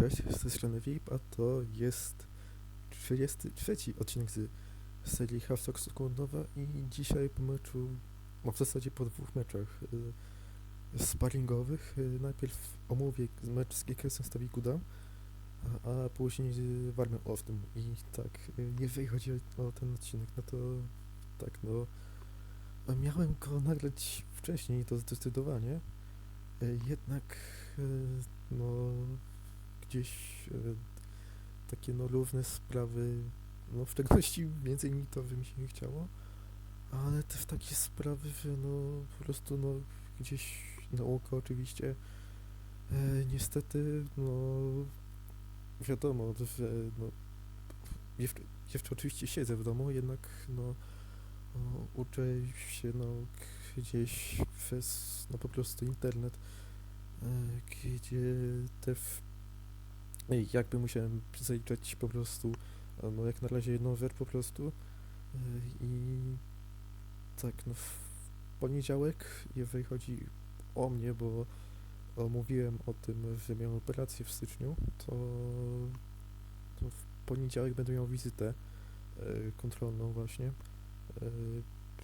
Cześć, z tej strony VIP, a to jest 33 odcinek z serii Half Talk Sekundowa i dzisiaj po meczu, no w zasadzie po dwóch meczach y, sparingowych, y, najpierw omówię mecz z GKS-em Stawikuda, a, a później y, walmy o tym i tak, y, jeżeli chodzi o, o ten odcinek, no to tak, no miałem go nagrać wcześniej, to zdecydowanie, y, jednak y, no gdzieś e, takie no równe sprawy, no w szczególności więcej mi to by mi się nie chciało, ale też takie sprawy, no po prostu no gdzieś na oko oczywiście e, niestety no wiadomo, że no jeszcze, jeszcze oczywiście siedzę w domu, jednak no uczę się no gdzieś przez no po prostu internet, e, gdzie też jakby musiałem zaliczać po prostu, e, no jak na razie jedną rzecz po prostu e, i tak, no w poniedziałek, jeżeli chodzi o mnie, bo mówiłem o tym, że miałem operację w styczniu, to, to w poniedziałek będę miał wizytę e, kontrolną właśnie,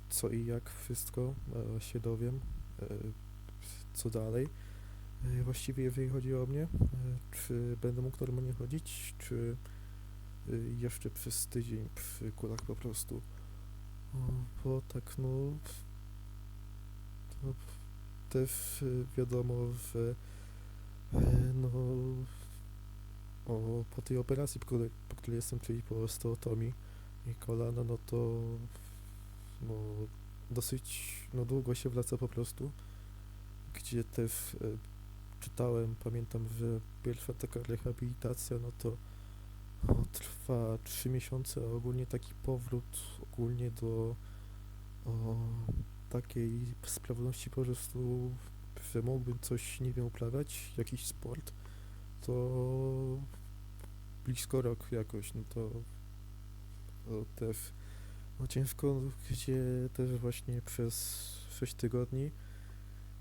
co i jak wszystko się dowiem, co dalej. E, Właściwie jeżeli chodzi o mnie, e, czy będę mógł normalnie chodzić, czy e, jeszcze przez tydzień przy kulach po prostu. Bo tak no, to też wiadomo, że no o, po tej operacji, po której, po której jestem, czyli po osteotomii i kolana, no to no, dosyć no, długo się wraca po prostu, gdzie też czytałem, pamiętam, że pierwsza taka rehabilitacja, no to o, trwa 3 miesiące, a ogólnie taki powrót ogólnie do o, takiej sprawności po prostu, że mógłbym coś, nie wiem, uprawiać, jakiś sport, to blisko rok jakoś, no to, to też no ciężko, gdzie też właśnie przez 6 tygodni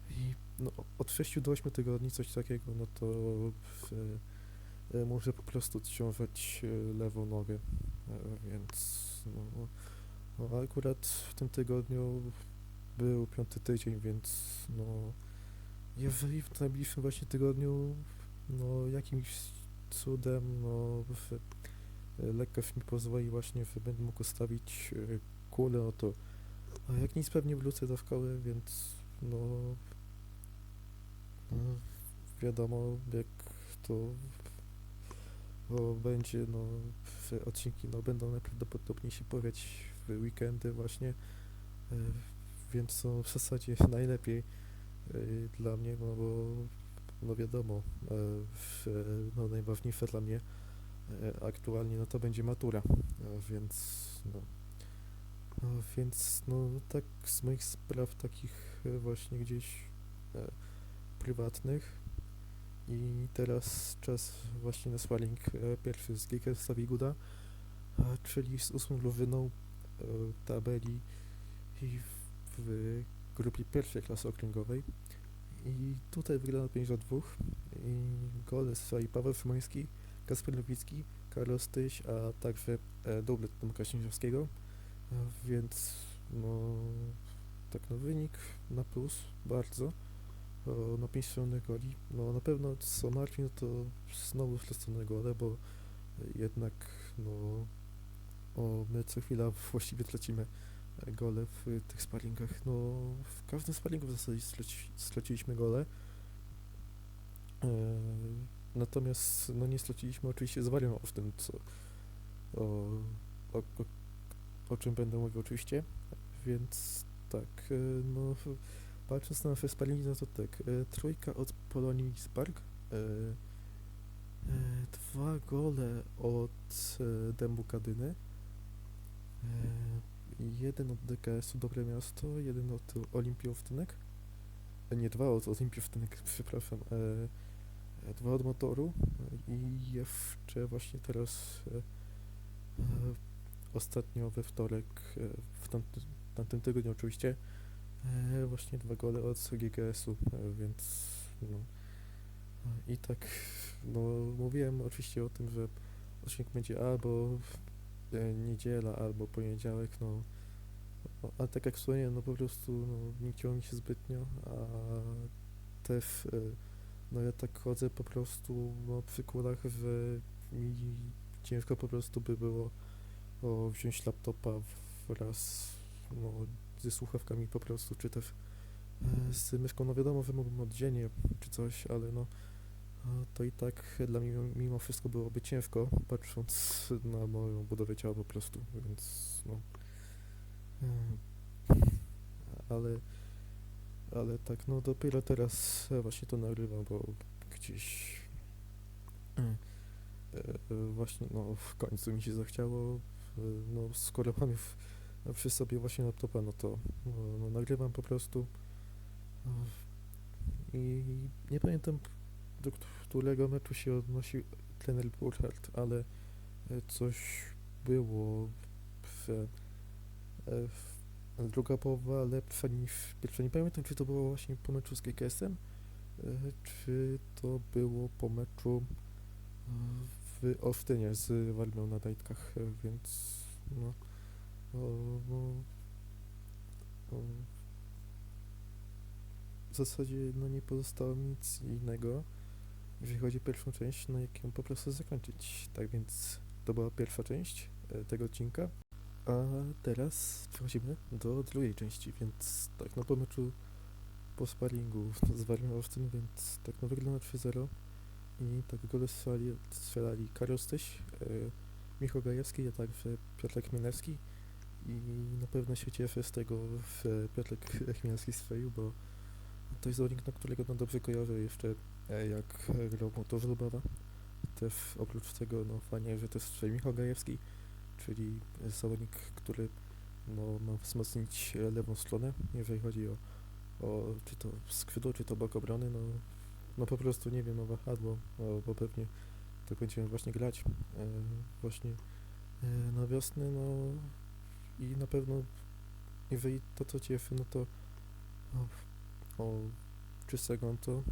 i no, od 6 do 8 tygodni coś takiego, no to w, e, po prostu odciążać e, lewą nogę, e, więc no, no akurat w tym tygodniu był piąty tydzień, więc no jeżeli w najbliższym właśnie tygodniu no jakimś cudem no lekarz mi pozwoli właśnie, że będę mógł ustawić e, kulę, no to a jak nic pewnie wrócę do szkoły, więc no no, wiadomo, jak to bo będzie, no, odcinki no, będą najprawdopodobniej się pojawiać w weekendy właśnie, e, więc są w zasadzie najlepiej e, dla mnie, no bo no wiadomo, e, no, najważniejsze dla mnie aktualnie no to będzie matura, więc no, no więc no tak z moich spraw takich właśnie gdzieś prywatnych. I teraz czas właśnie na sparring e, pierwszy z GKS Stawiguda, e, czyli z ósmą drużyną e, tabeli i w, grupie pierwszej klasy okręgowej. I tutaj wygląda 5 do 2 i gole strzeli Paweł Szymański, Kasper Nowicki, Karol Tyś, a także e, dublet Tomka Śnieżowskiego, e, więc no tak no wynik na plus bardzo no 5 strzelonych goli. No na pewno co martwi, no to znowu stracone gole, bo jednak no o, my co chwila właściwie tracimy e, gole w tych sparingach. No w każdym sparingu w zasadzie straci, straciliśmy gole. E, natomiast no nie straciliśmy oczywiście z Warią w tym, co o, o, o, o czym będę mówił oczywiście. Więc tak, e, no Patrząc na nasze spalingi, no to tak, e, trójka od Polonii Spark, e, e, dwa gole od e, Dębu Kadyny, e, jeden od DKS-u Dobre Miasto, jeden od Olimpii Owtynek, e, nie, dwa od Olimpii Owtynek, przepraszam, e, dwa od Motoru i jeszcze właśnie teraz ostatnio we wtorek, w tamtym, tamtym tygodniu oczywiście, właśnie dwa gole od GKS-u, e, więc no, I tak, no mówiłem oczywiście o tym, że odcinek będzie albo e, niedziela, albo poniedziałek, no. A tak jak wspomniałem, no po prostu no, nie chciało mi się zbytnio, a też, e, no ja tak chodzę po prostu no, przy kulach, że mi ciężko po prostu by było o, wziąć laptopa wraz no, ze słuchawkami po prostu, czy też e, z myszką, no wiadomo, że mógłbym oddzielnie czy coś, ale no to i tak dla mnie mimo wszystko byłoby ciężko, patrząc na moją budowę ciała po prostu, więc no. em, Ale, ale tak, no dopiero teraz e, właśnie to nagrywam, bo gdzieś e, e, właśnie no w końcu mi się zachciało, e, no skoro mam już przy sobie właśnie laptopa, no to no, no, nagrywam po prostu e, i nie pamiętam do którego meczu się odnosi trener Burkhardt, ale e, coś było w, e, w druga połowa lepsza niż pierwsza. Nie pamiętam, czy to było właśnie po meczu z GKS-em, e, czy to było po meczu e, w Olsztynie z Warmią na Dajtkach, e, więc no, w zasadzie no nie pozostało mi nic innego, jeżeli chodzi o pierwszą część, no jak ją po prostu zakończyć. Tak więc to była pierwsza część e, tego odcinka, a teraz przechodzimy do drugiej części, więc tak, no po meczu po sparingu z Olsztyn, więc tak no wygląda 3-0 i tak gole strzelali, strzelali Karol Styś, e, Michał Gajewski, a także Piotrek Chmielewski i na pewno się cieszę z tego, że Piotrek Chmielewski strzelił, bo to jest zawodnik, na którego no dobrze kojarzę jeszcze e, jak grał Motor Lubawa. Też oprócz tego no fajnie, że też strzelił Michał Gajewski, czyli zawodnik, który no, ma wzmocnić lewą stronę, jeżeli chodzi o, o czy to skrzydło, czy to bok obrony, no, no po prostu nie wiem, no wahadło, no, bo pewnie to będziemy właśnie grać e, właśnie e, na wiosnę, no i na pewno jeżeli to co cieszy, no to o, o czyste konto, o,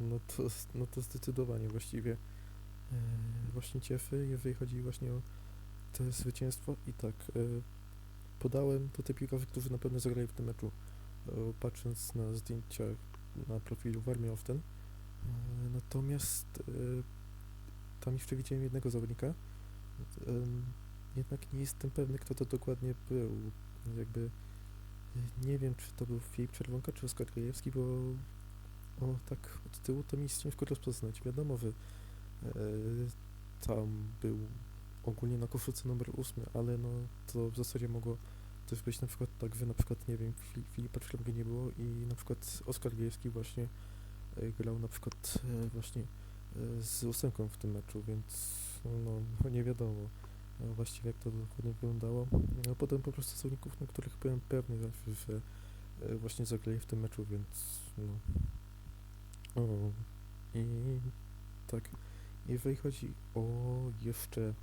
no to, no to zdecydowanie właściwie e, właśnie cieszy, jeżeli chodzi właśnie o to zwycięstwo i tak e, podałem tych piłkarzy, którzy na pewno zagrali w tym meczu, e, patrząc na zdjęcia na profilu Warmii Often. E, natomiast e, tam jeszcze widziałem jednego zawodnika, em, jednak nie jestem pewny, kto to dokładnie był. Jakby e, nie wiem, czy to był Filip Czerwonka, czy Oskar Krajewski, bo o, tak od tyłu to mi jest ciężko rozpoznać. Wiadomo, że e, tam był ogólnie na koszulce numer 8, ale no to w zasadzie mogło też być na przykład tak, że na przykład, nie wiem, Fi- Filipa Czerwonki nie było i na przykład Oskar Krajewski właśnie e, grał na przykład e, właśnie e, z ósemką w tym meczu, więc no, no nie wiadomo właściwie jak to dokładnie wyglądało. A potem po prostu zawodników, na których byłem pewny, że, e, właśnie zagrali w tym meczu, więc no. O, I tak, jeżeli chodzi o jeszcze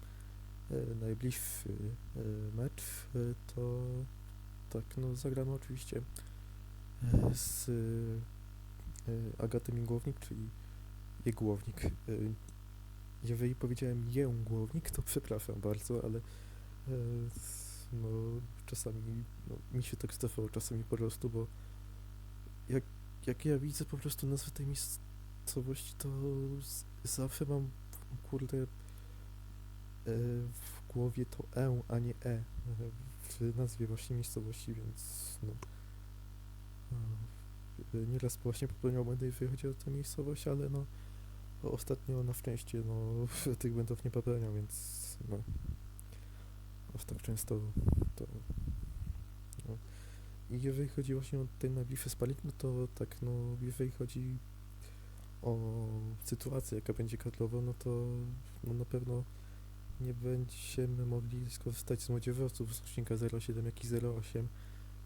e, najbliższy e, mecz, e, to tak, no zagramy oczywiście e, z e, Agatą Głownik, czyli Jegłownik. Jeżeli powiedziałem Jęgłownik, to przepraszam bardzo, ale e, no, czasami no, mi się tak zdawało, czasami po prostu, bo jak, jak ja widzę po prostu nazwę tej miejscowości, to zawsze mam kurde e, w głowie to E, a nie E e, w nazwie właśnie miejscowości, więc no nieraz właśnie popełniał błędy, jeżeli chodzi o tę miejscowość, ale no ostatnio na szczęście no tych błędów nie popełniam, więc no aż tak często to no. I jeżeli chodzi właśnie o ten najbliższy spaling, no to tak no jeżeli chodzi o sytuację, jaka będzie kadrowa, no to no, na pewno nie będziemy mogli skorzystać z młodzieżowców z rocznika 07 jak i 08,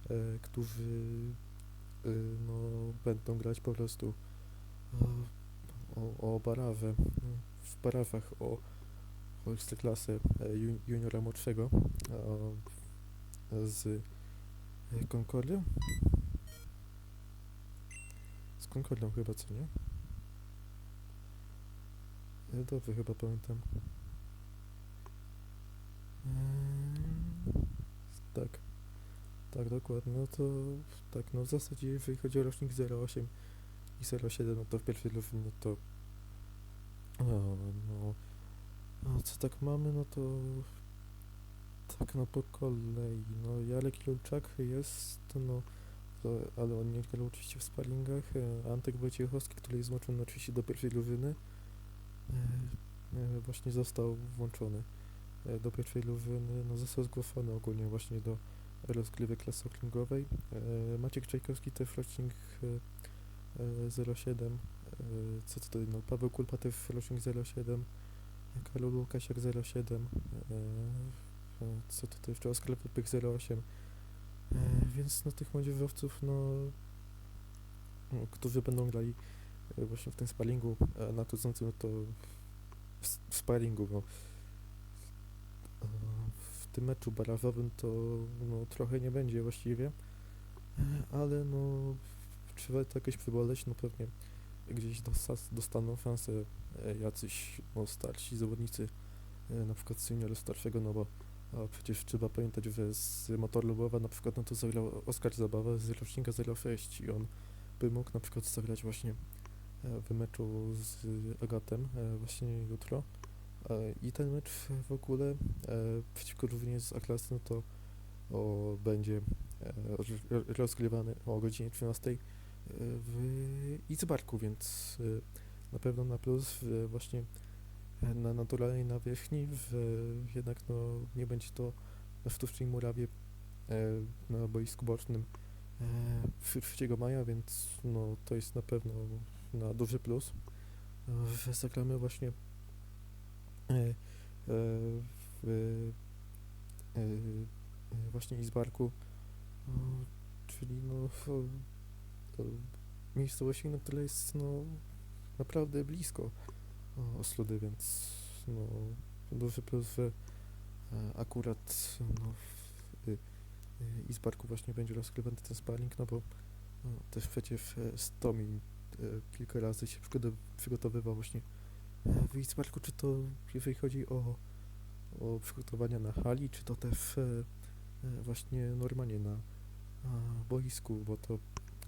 e, którzy e, no, będą grać po prostu e, o, barawę, w barawach o, ekstraklasę e, ju- juniora młodszego z e, Concordią? Z Concordią chyba, co nie? E, Dobrze, chyba pamiętam. Tak. Tak, dokładnie. No to tak, no w zasadzie jeżeli chodzi o rocznik 08 i 07, no to w pierwszej lufie, no to o, no a co tak mamy, no to tak no po kolei, no Jarek Julczak jest, no to, ale on nie grał oczywiście w sparingach, e, Antek Wojciechowski, który jest włączony oczywiście do pierwszej drużyny, e, e, właśnie został włączony do pierwszej drużyny, no został zgłoszony ogólnie właśnie do rozgrywek klasy okręgowej. Maciek Czajkowski też rocznik 07, e, co tutaj, no Paweł Kulpa też rocznik 07, Karol Łukasiak 07, e, e, co tutaj jeszcze Oskar Wypych 08, e, więc no tych młodzieżowców, no, no, którzy będą grali właśnie w tym sparingu na no to w, w sparingu, no, w tym meczu barażowym to no, trochę nie będzie właściwie, ale no trzeba to jakoś przyboleć, no pewnie gdzieś dosta- dostaną szansę e, jacyś no, starsi zawodnicy, e, na przykład senior starszego, no bo a przecież trzeba pamiętać, że z motor Lubowa na przykład no to zagrał Oskar Zabawa z rocznika 06 i on by mógł na przykład zagrać właśnie e, w meczu z Agatem właśnie jutro. I ten mecz w ogóle przeciwko drużynie z A-klasy, no to o, będzie roz- rozgrywany o godzinie 13 e, w Itzbarku, więc e, na pewno na plus właśnie e, na naturalnej nawierzchni, w, jednak no, nie będzie to na sztucznej murawie e, na boisku bocznym e, 3 maja, więc no, to jest na pewno na duży plus. E, zagramy właśnie e, e, w e, e, właśnie Izbarku, czyli no w, o, miejscowości, no, która jest no naprawdę blisko o, Osludy, więc no duży plus, że e, akurat no, w y, y, Izbarku właśnie będzie rozgrywany ten sparring, no bo no, też przecież e, Stomi e, kilka razy się przygotow- przygotowywał właśnie e, w Izbarku, czy to jeżeli chodzi o, o przygotowania na hali, czy to też e, e, właśnie normalnie na boisku, bo to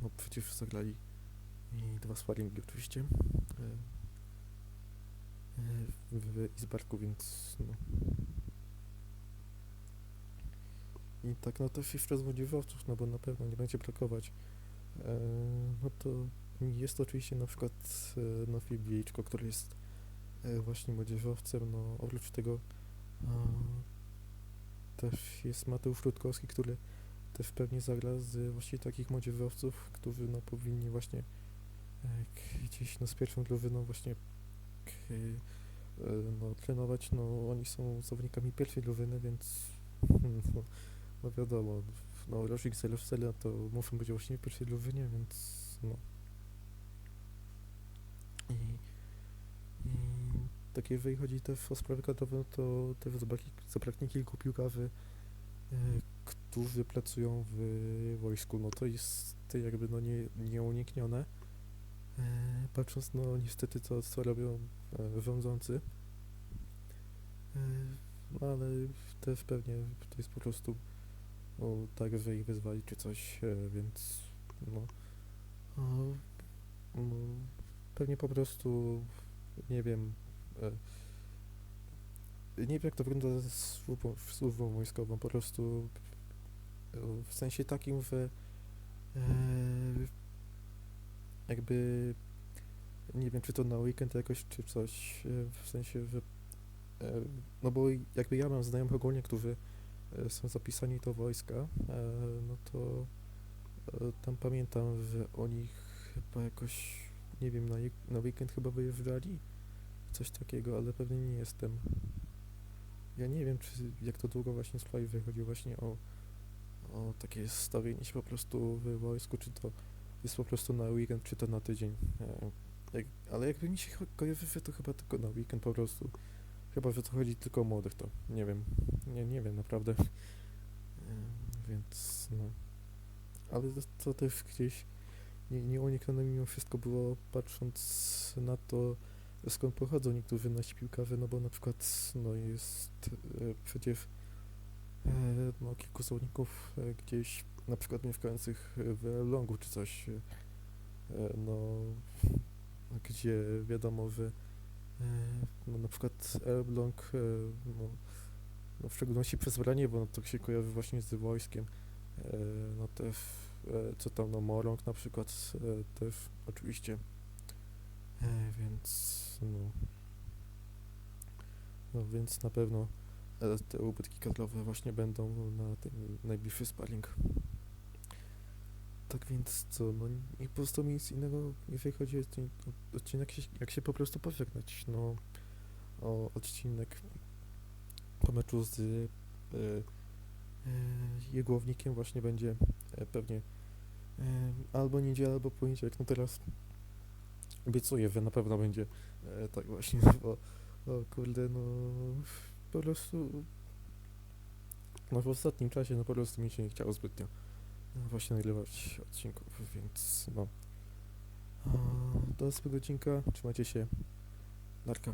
no, przecież zagrali i dwa sparingi oczywiście e, e, w, Izbarku, więc no. I tak no też jeszcze z młodzieżowców, no bo na pewno nie będzie brakować. E, no to jest oczywiście na przykład e, Nofi Biejczko, który jest właśnie młodzieżowcem, no oprócz tego też jest Mateusz Rutkowski, który też pewnie zagra z właśnie takich młodzieżowców, którzy no powinni właśnie e, gdzieś no z pierwszą drużyną właśnie k- e, no, trenować, no oni są zawodnikami pierwszej drużyny, więc no, no wiadomo, no rocznik 0 w celu, to muszą być właśnie w pierwszej drużynie, więc no. I, i tak jeżeli chodzi też o sprawy kadrowe, to też zabraknie, zabraknie kilku piłkarzy, e, którzy pracują w wojsku, no to jest jakby no nie, nieuniknione. E, patrząc no niestety to, co robią e, rządzący. E, no ale też pewnie to jest po prostu o, tak, że ich wyzwali czy coś, więc no, no pewnie po prostu nie wiem nie wiem jak to wygląda z służbą, służbą wojskową, po prostu w sensie takim, że e, jakby nie wiem czy to na weekend jakoś czy coś, e, w sensie, że no bo jakby ja mam znajomych ogólnie, którzy e, są zapisani do wojska, no to tam pamiętam, że oni chyba jakoś, nie wiem, na, na weekend chyba wyjeżdżali, coś takiego, ale pewnie nie jestem. Ja nie wiem, czy jak to długo właśnie z Fly wychodzi właśnie o, o takie stawienie się po prostu w wojsku, czy to jest po prostu na weekend, czy to na tydzień. E, jak, ale jakby mi się kojarzy, to chyba tylko na weekend po prostu. Chyba, że to chodzi tylko o młodych, to nie wiem. Nie, nie wiem naprawdę. E, Więc no. Ale to, to też gdzieś nie, nieuniknione mimo wszystko było, patrząc na to, skąd pochodzą niektórzy nasi piłkarze, no bo na przykład no jest e, przecież no, kilku zawodników e, gdzieś na przykład mieszkających w Elblągu czy coś, e, no gdzie wiadomo, że e, no, na przykład Elbląg, no, no w szczególności przez Braniewo, no to się kojarzy właśnie z wojskiem, no też co tam, no Morąg na przykład też oczywiście, więc no, no więc na pewno te ubytki kadrowe właśnie będą na tym najbliższy sparring. Tak więc co, no nie pozostało mi nic innego, jeżeli chodzi o ten odcinek, jak się po prostu pożegnać, no o odcinek po meczu z e, e, Jegłownikiem właśnie będzie e, pewnie e, albo niedziela, albo poniedziałek, no teraz obiecuję, że na pewno będzie e, tak właśnie, bo o kurde, no po prostu no w ostatnim czasie no po prostu mi się nie chciało zbytnio no, właśnie nagrywać odcinków, więc no. Do następnego odcinka, trzymajcie się, narka.